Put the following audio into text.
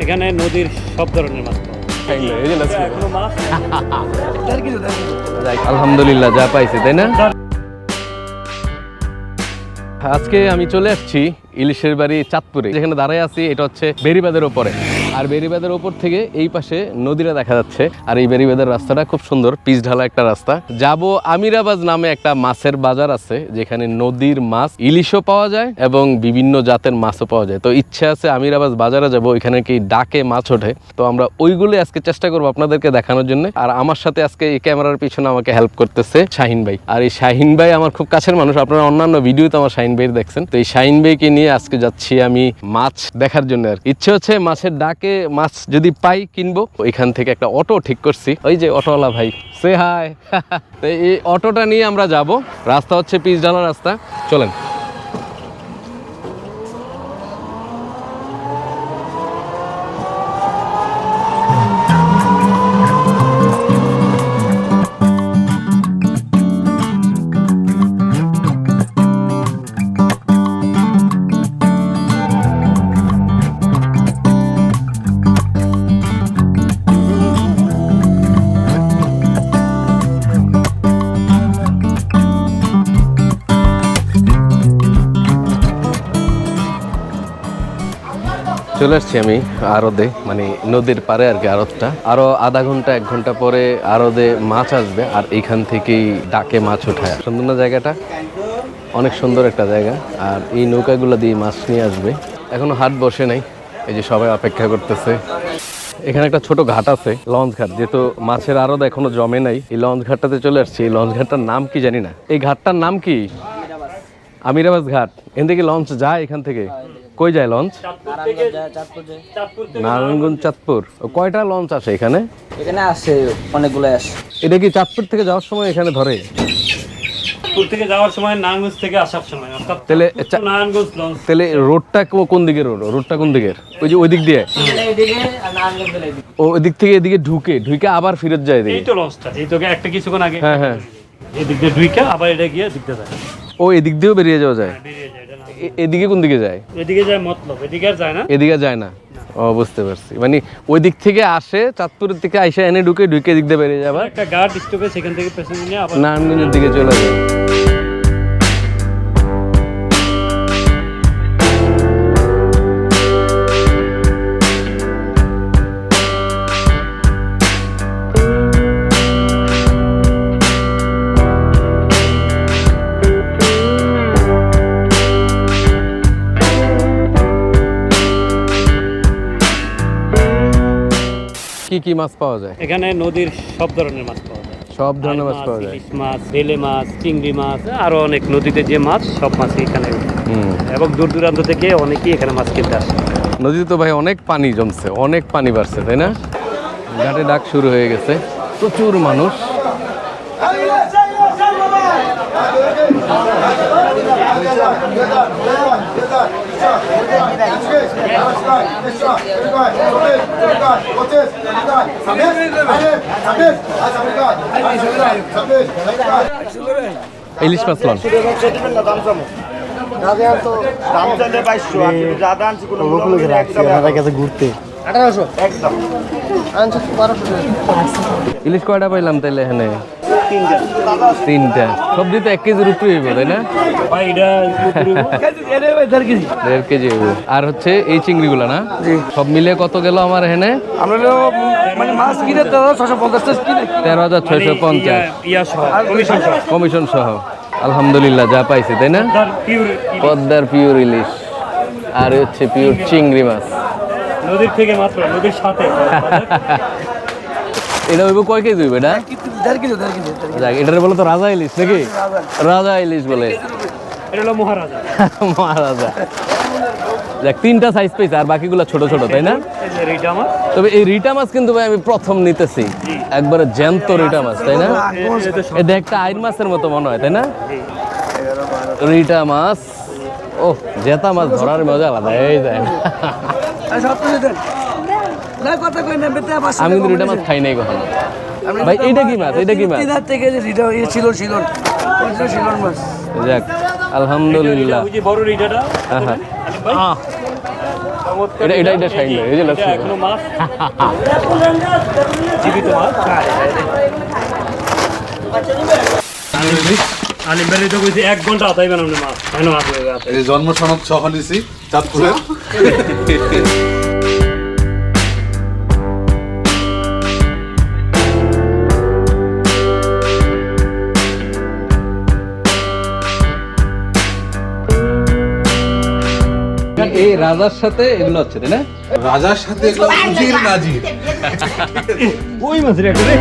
এখানে নদীর সব ধরনের মাছ আলহামদুলিল্লাহ যা পাইছে তাই না? আজকে আমি চলে আসছি ইলিশের বাড়ি চাঁদপুরে। যেখানে দাঁড়ায় আছি এটা হচ্ছে বেরিবাদের ওপরে। আর বেরিবাদের ওপর থেকে এই পাশে নদীটা দেখা যাচ্ছে। আর এই বেরিবাদের রাস্তাটা খুব সুন্দর, পিচ ঢালা একটা রাস্তা। যাব আমিরাবাজ নামে একটা মাছের বাজার আছে, যেখানে নদীর মাছ ইলিশও পাওয়া যায় এবং বিভিন্ন জাতের মাছও পাওয়া যায়। তো ইচ্ছে আছে আমিরাবাজ বাজারে যাব, ওইখানে কি ডাকে মাছ ওঠে। তো আমরা ওইগুলো আজকে চেষ্টা করব আপনাদেরকে দেখানোর জন্য। আর আমার সাথে আজকে এই ক্যামেরার পিছনে আমাকে হেল্প করতেছে শাহিন ভাই। আর এই শাহিন ভাই আমার খুব কাছের মানুষ, আপনারা অন্যান্য ভিডিওতে আমার শাহিন ভাই দেখছেন। তো এই শাহিন ভাইকে নিয়ে আজকে যাচ্ছি আমি মাছ দেখার জন্য আর ইচ্ছে হচ্ছে মাছের ডাকে মাছ যদি পাই কিনবো, এখান থেকে একটা অটো ঠিক করছি। ওই যে অটোওয়ালা ভাই সে হায় এই অটোটা নিয়ে আমরা যাব। রাস্তা হচ্ছে পিচ ডালা রাস্তা। চলেন। চলে আসছি আমি আরদে মানে নদীর পারে আর কি আরদটা। আরও আধা ঘণ্টা, এক ঘণ্টা পরে আরদে মাছ আসবে আর এইখান থেকেই ডাকে মাছ ওঠায়। সুন্দর না জায়গাটা? অনেক সুন্দর একটা জায়গা। আর এই নৌকাগুলো দিয়ে মাছ নিয়ে আসবে। এখনও হাট বসে নাই, এই যে সবাই অপেক্ষা করতেছে। এখানে একটা ছোট ঘাট আছে, লঞ্চ ঘাট। যেহেতু মাছের আরদ এখনও জমে নাই, এই লঞ্চ ঘাটটাতে চলে আসছি। এই লঞ্চ ঘাটটার নাম কি জানি না। এই ঘাটটার নাম কি? আমিরাবাজ ঘাট। এখান থেকে লঞ্চ যায় এখান থেকে? কই যায় লঞ্চ? চাঁদপুর থেকে চাঁদপুর থেকে নারায়ণগঞ্জ চাঁদপুর। কয়টা লঞ্চ আসে এখানে? এখানে আসে অনেকগুলো আসে এটা কি চাঁদপুর থেকে যাওয়ার সময় এখানে ধরে? চাঁদপুর থেকে যাওয়ার সময় নারায়ণগঞ্জ থেকে আসার সময় অর্থাৎ তাহলে নারায়ণগঞ্জ লঞ্চ। রোডটা কোন দিকে রোড? রোডটা কোন দিকের? ওই যে ওই দিক দিয়ে এদিকে আর নারায়ণগঞ্জের এদিকে। ও ওই দিক থেকে এদিকে ঢুকে ঢুকে আবার ফিরত যায় এই তো লঞ্চটা এই তোকে একটা কিছুক্ষণ আগে। হ্যাঁ হ্যাঁ। এদিক দিয়ে দুইটা আবার এটা গিয়ে দিকতে যায়। ও এদিক দিয়েও বেরিয়ে যাওয়া যায়? এদিকে কোন দিকে যায়? এদিকে যায় মতলব এদিকে আর যায় না। এদিকে যায় না? ও বুঝতে পারছি। মানে ওই দিক থেকে আসে চাঁদপুরের থেকে আইসা এনে ঢুকে ঢুকে দিক দিয়ে বেরিয়ে যাবে। একটা গার্ড স্টপে সেখান থেকে পেছনে নিয়ে আবার নারায়ণগঞ্জের দিকে চলে যায়। কি কি মাছ পাওয়া যায়? এখানে নদীর সব ধরনের মাছ পাওয়া যায়। সব ধরনের মাছ পাওয়া যায়। ইলিশ মাছ বেলে মাছ চিংড়ি মাছ আরও অনেক নদীতে যে মাছ সব মাছই এখানে এবং দূর দূরান্ত থেকে অনেকেই এখানে মাছ কিনতে আসে। নদীতে তো ভাই অনেক পানি জমছে অনেক পানি বাড়ছে তাই না? ঘাটে ডাক শুরু হয়ে গেছে। প্রচুর মানুষ। ইলিশ মাছ লন। ইলিশ কয়টা পাইলাম তাইলে এখানে? তিনটা। সবজি তো এক কেজির উপরে হইব তাই না? দেড় কেজি হইব। আর হচ্ছে এই চিংড়িগুলো না? সব মিলে কত গেল আমার এখানে? আমরা মানে মাছ কিনে তো ছশো পঞ্চাশ তেরো হাজার ছয়শো পঞ্চাশ। ইয়া- ইয়া সহ কমিশন সহ। আলহামদুলিল্লাহ যা পাইছি তাই না? পদ্মার পিওর ইলিশ। আর হচ্ছে পিওর চিংড়ি মাছ। নদীর থেকে মাত্র নদীর সাথে। এটা হইব কয় কেজি হইবে এটা? দেড় কিলো দেড় কিলো যাক এটার বলে তো রাজা ইলিশ নাকি? রাজা ইলিশ। বলে। এটা হলো মহারাজা। মহারাজা। যাক তিনটা সাইজ পেয়েছে আর বাকিগুলো ছোট ছোট তাই না? তবে এই রিটা মাছ কিন্তু ভাই আমি প্রথম নিতেছি। একবারে জ্যান্ত রিটা মাছ তাই না? এটা একটা আইন মাছের মতো মনে হয় তাই না? রিটা মাছ। ও জেতা মাছ ধরার মজা আলাদা এই যায় আমি কিন্তু রিটা মাছ খাই নাই কখনো। ভাই এইটা কি মাছ? এটা কি মাছ? থেকে ইয়ে ছিল ছিল ছিল মাছ। যাক আলহামদুলিল্লাহ। ওই যে বড় রিটাটা হ্যাঁ হ্যাঁ। এটা এটা এটা শাইন ভাই, এই যে লাচ্ছি এখনও মাছ? জীবিত মাছ? আলিম ভাই তো কইছে এক ঘণ্টা আতাইবেন আপনি মাছ। কেন মাছ হয়ে গেছে। এই যে জন্ম সনদ সহ নিছি চাঁদপুরের। এই রাজার সাথে এগুলো হচ্ছে তাই না? রাজার সাথে এগুলো উজির নাজির। ওই মাছের একটা রে।